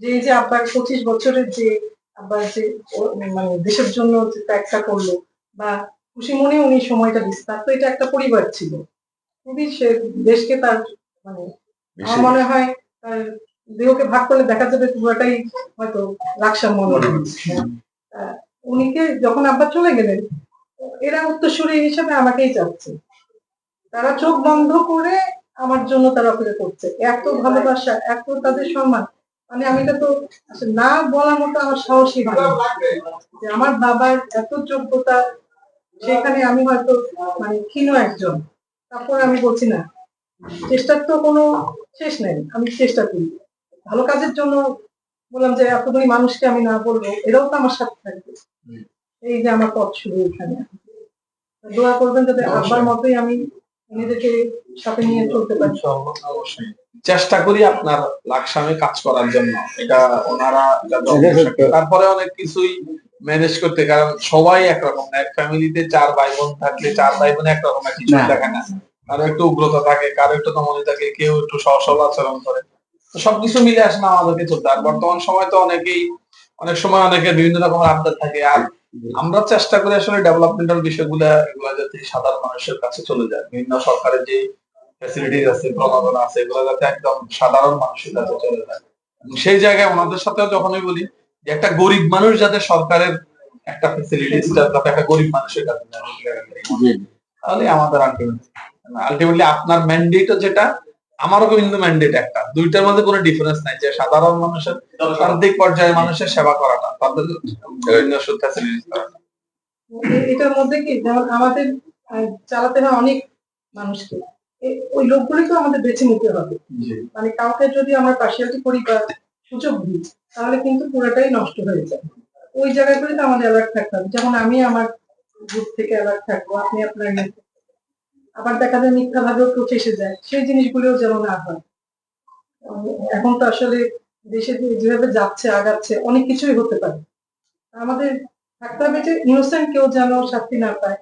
যে এই যে আব্বার পঁচিশ বছরের যে আব্বার যে মানে দেশের জন্য যে ত্যাগটা করল বা খুশি মনে উনি সময়টা দিচ্ছে তার তো এটা একটা পরিবার ছিল। খুবই সে দেশকে তার মানে আমার মনে হয় তার দেহকে ভাগ করলে দেখা যাবে পুরোটাই হয়তো লাকসাম মনে আহ, উনিকে যখন আব্বা চলে গেলেন এরা উত্তরসূরি হিসেবে আমাকেই চাচ্ছে। তারা চোখ বন্ধ করে আমার জন্য তারা অপেক্ষা করছে। এত ভালোবাসা এত তাদের সম্মান। মানে আমি তো না বলার মতো আমার সাহসী হয়। যে আমার বাবার এত যোগ্যতা সেখানে আমি হয়তো মানে ক্ষীণ একজন। তারপর আমি বলছি না চেষ্টার তো কোনো শেষ নেই আমি চেষ্টা করি। ভালো কাজের জন্য বললাম যে এতগুলি মানুষকে আমি না বলব এরাও তো আমার সাথে থাকবে। এই যে আমার পথ শুরু এখানে। দোয়া করবেন যাতে। আব্বার মতোই আমি নিজেকে সাথে নিয়ে চলতে পারি। অবশ্যই। চেষ্টা করি আপনার লাকসামে কাজ করার জন্য। এটা ওনারা। তারপরে অনেক কিছুই ম্যানেজ করতে কারণ সবাই একরকম না। এক ফ্যামিলিতে চার ভাই বোন থাকলে চার ভাই বোন একরকম কিছু না। দেখে না। কারও একটু উগ্রতা থাকে কারও একটু নমনীয় থাকে কেউ একটু সহজ সরল আচরণ করে। তো সবকিছু মিলে আসলে আমাদেরকে চলতে আর বর্তমান সময় তো অনেকেই অনেক সময় অনেকের বিভিন্ন রকমের আবদার থাকে। আর আমরা চেষ্টা করি আসলে ডেভেলপমেন্টাল বিষয়গুলো এগুলো যাতে সাধারণ মানুষের কাছে চলে যায়। বিভিন্ন সরকারের যে ফ্যাসিলিটিস আছে প্রণোদনা আছে এগুলো যাতে একদম সাধারণ মানুষের কাছে চলে যায়। এবং সেই জায়গায় ওনাদের সাথেও যখনই বলি যে একটা গরিব মানুষ যাতে সরকারের একটা ফ্যাসিলিটিস যাতে একটা গরিব মানুষের কাছে তাহলে আমাদের আলটিমেটলি আলটিমেটলি আপনার ম্যান্ডেটও যেটা আমারও কিন্তু ম্যান্ডেট একটা। দুইটার মধ্যে কোনো ডিফারেন্স নাই যে সাধারণ মানুষের প্রান্তিক পর্যায়ে মানুষের সেবা করাটা। তাদের বিভিন্ন ফ্যাসিলিটিস এটার মধ্যে কি? যেমন আমাদের চালাতে হয় অনেক মানুষকে। ওই লোকগুলিকে আমাদের বেছে নিতে হবে। মানে কাউকে যদি আমরা পার্সিয়ালিটি করি বা সুযোগ দিই তাহলে কিন্তু পুরোটাই নষ্ট হয়ে যায়। ওই জায়গাগুলিতে আমাদের অ্যালার্ট থাকতে হবে। যেমন আমি আমার গ্রুপ থেকে অ্যালার্ট থাকব আপনি আপনার আবার দেখা যায় মিথ্যা ভাবেও কেউ এসে যায়। সেই জিনিসগুলোও যেন না হয়। এখন তো আসলে দেশে যেভাবে যাচ্ছে আগাচ্ছে অনেক কিছুই হতে পারে। আমাদের থাকতে হবে যে ইনোসেন্ট কেউ যেন শাস্তি না পায়।